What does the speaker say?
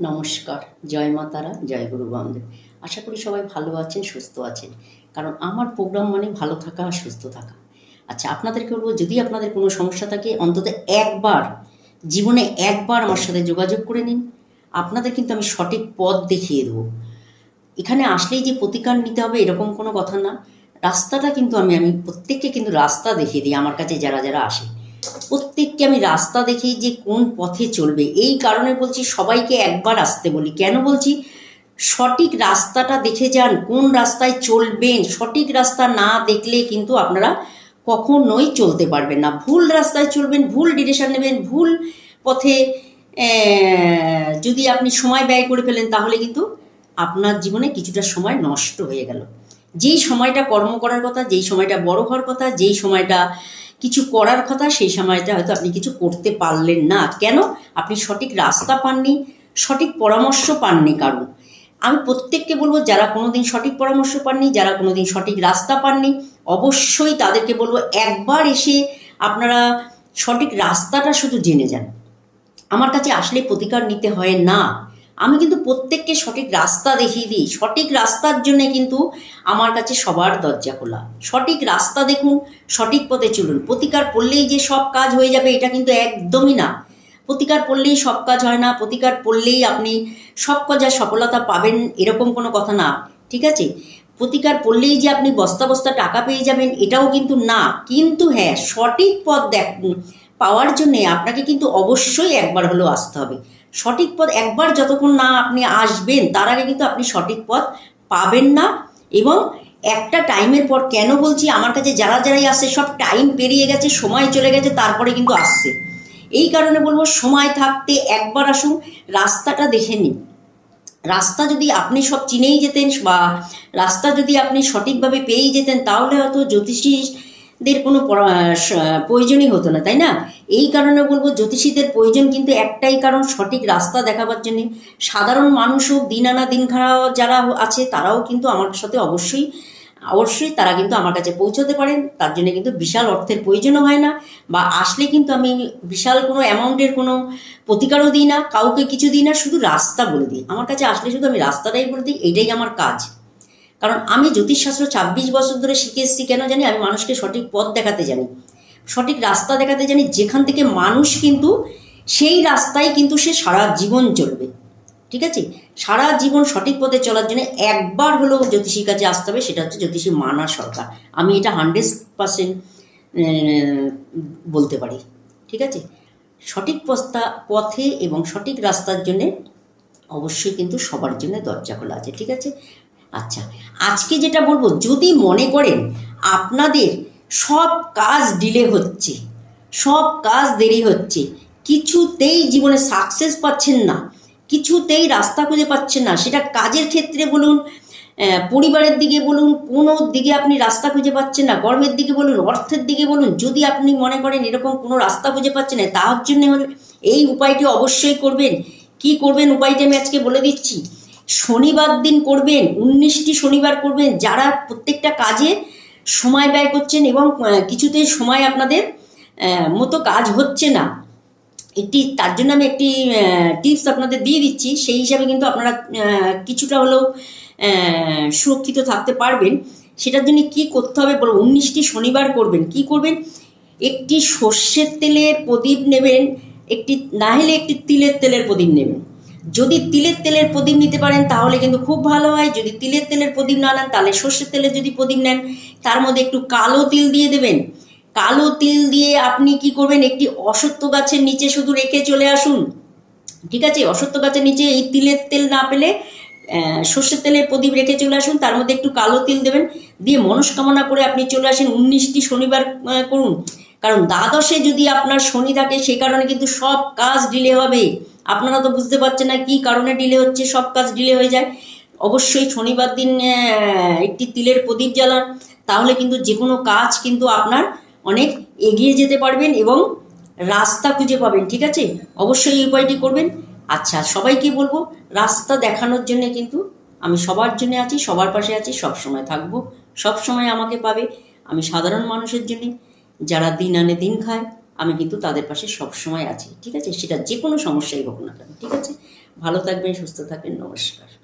নমস্কার, জয় মা তারা, জয় গুরু বামদেব। আশা করি সবাই ভালো আছেন, সুস্থ আছেন। কারণ আমার প্রোগ্রাম মানে ভালো থাকা আর সুস্থ থাকা। আচ্ছা আপনাদেরকে বলব, যদি আপনাদের কোনো সমস্যা থাকে, অন্তত একবার, জীবনে একবার আমার সাথে যোগাযোগ করে নিন। আপনাদের কিন্তু আমি সঠিক পথ দেখিয়ে দেবো। এখানে আসলেই যে প্রতিকার নিতে হবে, এরকম কোনো কথা না। রাস্তাটা কিন্তু আমি আমি প্রত্যেককে কিন্তু রাস্তা দেখিয়ে দিই, আমার কাছে যারা যারা আসে। প্রত্যেককে আমি রাস্তা দেখি যে কোন পথে চলবে, এই কারণে বলছি সবাইকে একবার আসতে বলি। কেন বলছি? সঠিক রাস্তাটা দেখে যান, কোন রাস্তায় চলবেন। সঠিক রাস্তা না দেখলে কিন্তু আপনারা কখনোই চলতে পারবেন না। ভুল রাস্তায় চলবেন, ভুল ডিরেকশন নেবেন, ভুল পথে যদি আপনি সময় ব্যয় করে ফেলেন, তাহলে কিন্তু আপনার জীবনে কিছুটা সময় নষ্ট হয়ে গেল। যেই সময়টা কর্ম করার কথা, যেই সময়টা বড় হওয়ার কথা, যেই সময়টা কিছু করার কথা সেই সময়টা হয়তো আপনি কিছু করতে পারলেন না। কেন? আপনি সঠিক রাস্তা পাননি, সঠিক পরামর্শ পাননি কারণ আমি প্রত্যেককে বলব, যারা কোনোদিন সঠিক পরামর্শ পাননি, যারা কোনোদিন সঠিক রাস্তা পাননি, অবশ্যই তাদেরকে বলব, একবার এসে আপনারা সঠিক রাস্তাটা শুধু জেনে যান। আমার কাছে আসলে প্রতিকার নিতে হয় না। আমি কিন্তু প্রত্যেককে সঠিক রাস্তা দেখিয়ে দিই। সঠিক রাস্তার জন্য কিন্তু আমার কাছে সবার দরজা খোলা। সঠিক রাস্তা দেখুন, সঠিক পথে চলুন। প্রতিকার পড়লেই যে সব কাজ হয়ে যাবে, এটা কিন্তু একদমই না। প্রতিকার পড়লেই সব কাজ হয় না, প্রতিকার পড়লেই আপনি সব কাজে সফলতা পাবেন এরকম কোনো কথা না, ঠিক আছে? প্রতিকার পড়লেই যে আপনি বস্তা বস্তা টাকা পেয়ে যাবেন, এটাও কিন্তু না। কিন্তু হ্যাঁ সঠিক পথ দেখ পাওয়ার জন্যে আপনাকে কিন্তু অবশ্যই একবার হলেও আসতে হবে। সঠিক পথ, একবার যতক্ষণ না আপনি আসবেন, তার আগে কিন্তু আপনি সঠিক পথ পাবেন না। এবং একটা টাইমের পর কেন বলছি, আমার কাছে যারা যারাই আসছে, সব টাইম পেরিয়ে গেছে, সময় চলে গেছে, তারপরে কিন্তু আসছে। এই কারণে বলব, সময় থাকতে একবার আসুন, রাস্তাটা দেখে নিন। রাস্তা যদি আপনি সব চিনেই যেতেন বা রাস্তা যদি আপনি সঠিকভাবে পেয়েই যেতেন, তাহলে হয়তো জ্যোতিষীদের কোনো প্রয়োজনই হতো না, তাই না? এই কারণে বলব জ্যোতিষীদের প্রয়োজন কিন্তু একটাই কারণ, সঠিক রাস্তা দেখাবার জন্য। সাধারণ মানুষও দিন আনা দিন খাওয়া যারা আছে, তারাও কিন্তু আমার সাথে অবশ্যই অবশ্যই তারা কিন্তু আমার কাছে পৌঁছতে পারেন। তার জন্য কিন্তু বিশাল অর্থের প্রয়োজনও হয় না বা আসলে কিন্তু আমি বিশাল কোনো অ্যামাউন্টের কোনো প্রতিকারও দিই না, কাউকে কিছু দিই না, শুধু রাস্তা বলে দিই। আমার কাছে আসলে শুধু আমি রাস্তাটাই বলে দিই, এটাই আমার কাজ। কারণ আমি জ্যোতিষশাস্ত্র ছাব্বিশ বছর ধরে শিখে এসেছি, কেন জানি আমি মানুষকে সঠিক পথ দেখাতে জানি। সঠিক রাস্তা দেখাতে জানি, যেখান থেকে মানুষ কিন্তু সেই রাস্তায় কিন্তু সে সারা জীবন চলবে। ঠিক আছে? সারা জীবন সঠিক পথে চলার জন্য একবার হলেও জ্যোতিষীর কাছে আসতে হবে, সেটা হচ্ছে জ্যোতিষী মানা সরকার। আমি এটা হান্ড্রেড পার্সেন্ট বলতে পারি। ঠিক আছে? সঠিক পস্তা, পথে এবং সঠিক রাস্তার জন্যে অবশ্যই কিন্তু সবার জন্য দরজা খোলা আছে। ঠিক আছে? আচ্ছা আজকে যেটা বলব, যদি মনে করেন আপনাদের সব কাজ ডিলে হচ্ছে, সব কাজ দেরি হচ্ছে, কিছুতেই জীবনে সাকসেস পাচ্ছেন না, কিছুতেই রাস্তা খুঁজে পাচ্ছেন না, সেটা কাজের ক্ষেত্রে বলুন পরিবারের দিকে বলুন, কোনো দিকে আপনি রাস্তা খুঁজে পাচ্ছেন না, কর্মের দিকে বলুন, অর্থের দিকে বলুন, যদি আপনি মনে করেন এরকম কোনো রাস্তা খুঁজে পাচ্ছেন না, তার জন্য হলে, এই উপায়টি অবশ্যই করবেন। কি করবেন উপায়টি আমি আজকে বলে দিচ্ছি। শনিবার দিন করবেন, উনিশটি শনিবার করবেন, যারা প্রত্যেকটা কাজে সময় ব্যয় করছেন এবং কিছুতে সময় আপনাদের মতো কাজ হচ্ছে না। একটি, তার জন্য আমি একটি টিপস আপনাদের দিয়ে দিচ্ছি। সেই হিসাবে কিন্তু আপনারা কিছুটা হলেও সুরক্ষিত থাকতে পারবেন। সেটার জন্য কি করতে হবে বলো উনিশটি শনিবার করবেন। কি করবেন? একটি সর্ষের তেলের প্রদীপ নেবেন, একটি, না হলে একটি তিলের তেলের প্রদীপ নেবেন। যদি তিলের তেলের প্রদীপ নিতে পারেন, তাহলে কিন্তু খুব ভালো হয়। যদি তিলের তেলের প্রদীপ না নেন, তাহলে সর্ষের তেলের যদি প্রদীপ নেন, তার মধ্যে একটু কালো তিল দিয়ে দেবেন। কালো তিল দিয়ে আপনি কি করবেন, একটি অসত্য গাছের নিচে শুধু রেখে চলে আসুন। ঠিক আছে? অসত্য গাছের নিচে এই তিলের তেল না পেলে সর্ষের তেলের প্রদীপ রেখে চলে আসুন, তার মধ্যে একটু কালো তিল দেবেন। দিয়ে মনস্কামনা করে আপনি চলে আসেন উনিশটি শনিবার করুন। কারণ দ্বাদশে যদি আপনার শনি থাকে, সে কারণে কিন্তু সব কাজ ডিলে হবে। আপনারা তো বুঝতে পারছেন না কী কারণে ডিলে হচ্ছে, সব কাজ ডিলে হয়ে যায়। অবশ্যই শনিবার দিন একটি তিলের প্রদীপ জ্বালান, তাহলে কিন্তু যে কোনো কাজ কিন্তু আপনার অনেক এগিয়ে যেতে পারবেন এবং রাস্তা খুঁজে পাবেন, ঠিক আছে? অবশ্যই এই উপায়টি করবেন। আচ্ছা সবাইকে বলব? রাস্তা দেখানোর জন্য কিন্তু আমি সবার জন্য আছি, সবার পাশে আছি, সব সময় থাকব, সব সময় আমাকে পাবে। আমি সাধারণ মানুষের জন্য, যারা দিন আনে দিন খায় আমি কিন্তু তাদের পাশে সবসময় আছি, ঠিক আছে? সেটা যে কোনো সমস্যাই হোক না কেন, ঠিক আছে? ভালো থাকবেন, সুস্থ থাকবেন, নমস্কার।